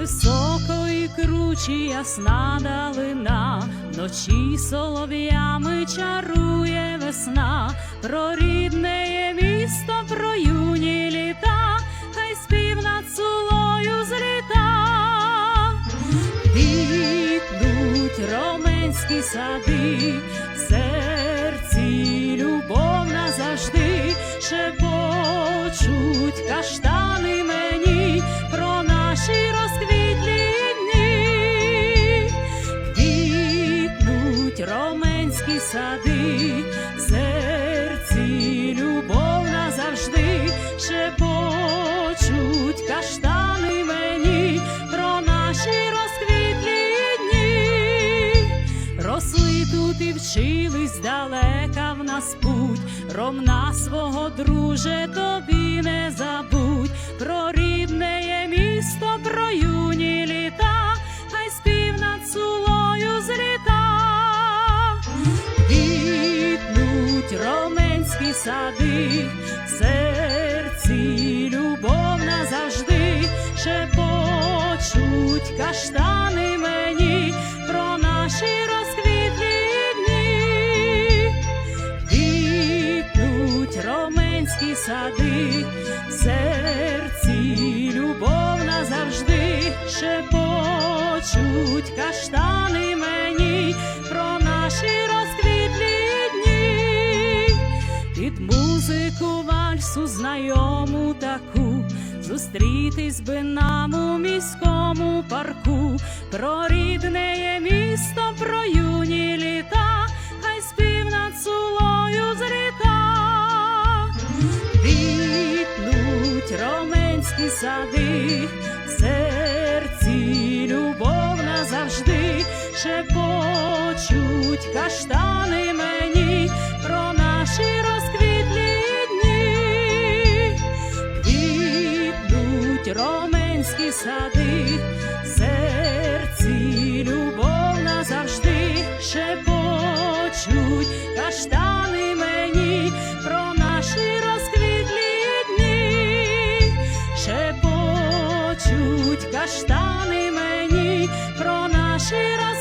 Високо і кручі ясна далина, вночі солов'ями чарує весна, про рідне місто, про юні літа, хай спів над сулою зліта. Квітнуть роменські сади, в серці любов назавжди, шепочуть каштани роменські сади, в серці любов назавжди, шепочуть каштани мені про наші розквітлі дні. Росли тут і вчились далека в нас путь, ромна свого друже тобі не забудь, роменські сади, в серці любов назавжди, шепочуть каштани мені про наші розквітлі дні. Квітнуть роменські сади, в серці любов назавжди, шепочуть каштани мені про наші розквітлі вальсу знайому таку. Зустрітись би нам у міському парку, про рідне є місто, про юні літа, хай спів над сулою зліта. Квітнуть роменські сади, в серці любов назавжди, шепочуть каштани сади, серці любов назавжди шепочуть каштани мені про наші розквітлі дні, шепочуть каштани мені про наші розквітлі.